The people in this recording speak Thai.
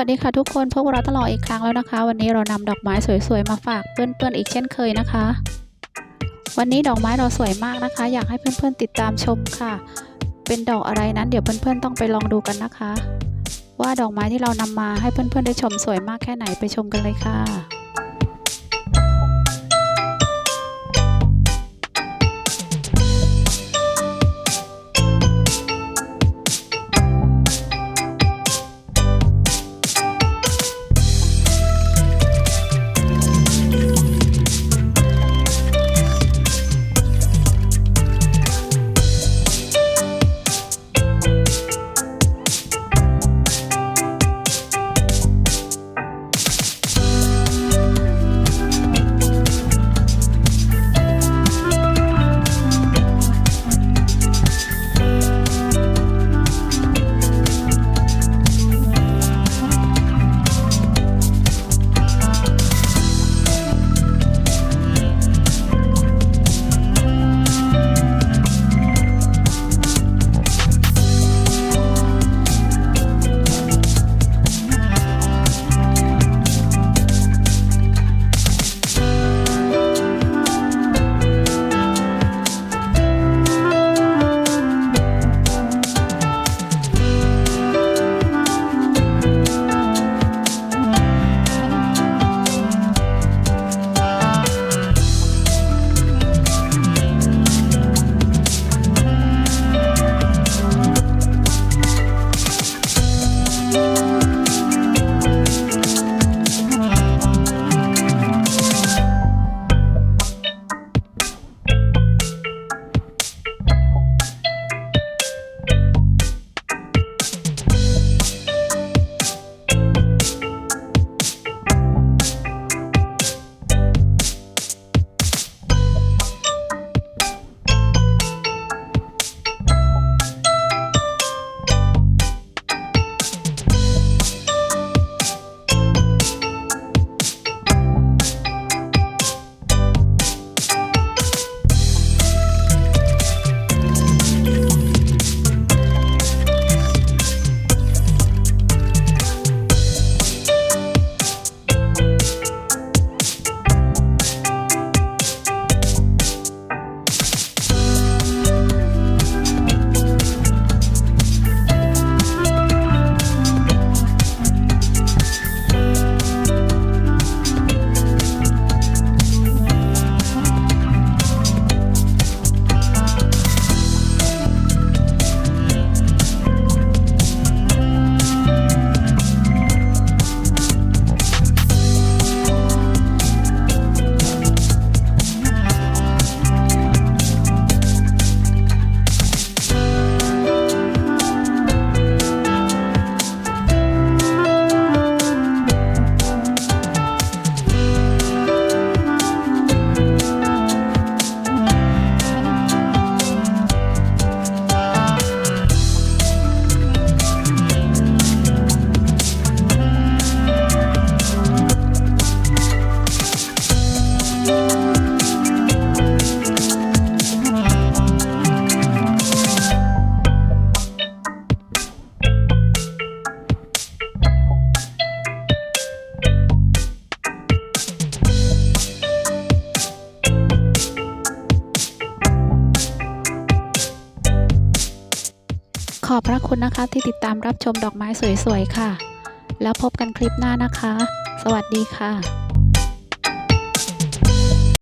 วัสดีค่ะทุกคนพบกับเราตลอดอีกครั้งแล้วนะคะ วันนี้เรานำดอกไม้สวยๆมาฝากเพื่อนๆอีกเช่นเคยนะคะ วันนี้ดอกไม้เราสวยมากนะคะ อยากให้เพื่อนๆติดตามชมค่ะ เป็นดอกอะไรนั้นเดี๋ยวเพื่อนๆต้องไปลองดูกันนะคะ ว่าดอกไม้ที่เรานำมาให้เพื่อนๆได้ชมสวยมากแค่ไหนไปชมกันเลยค่ะ ขอบพระคุณนะคะที่ติดตามรับชมดอกไม้สวยๆค่ะ แล้วพบกันคลิปหน้านะคะ สวัสดีค่ะ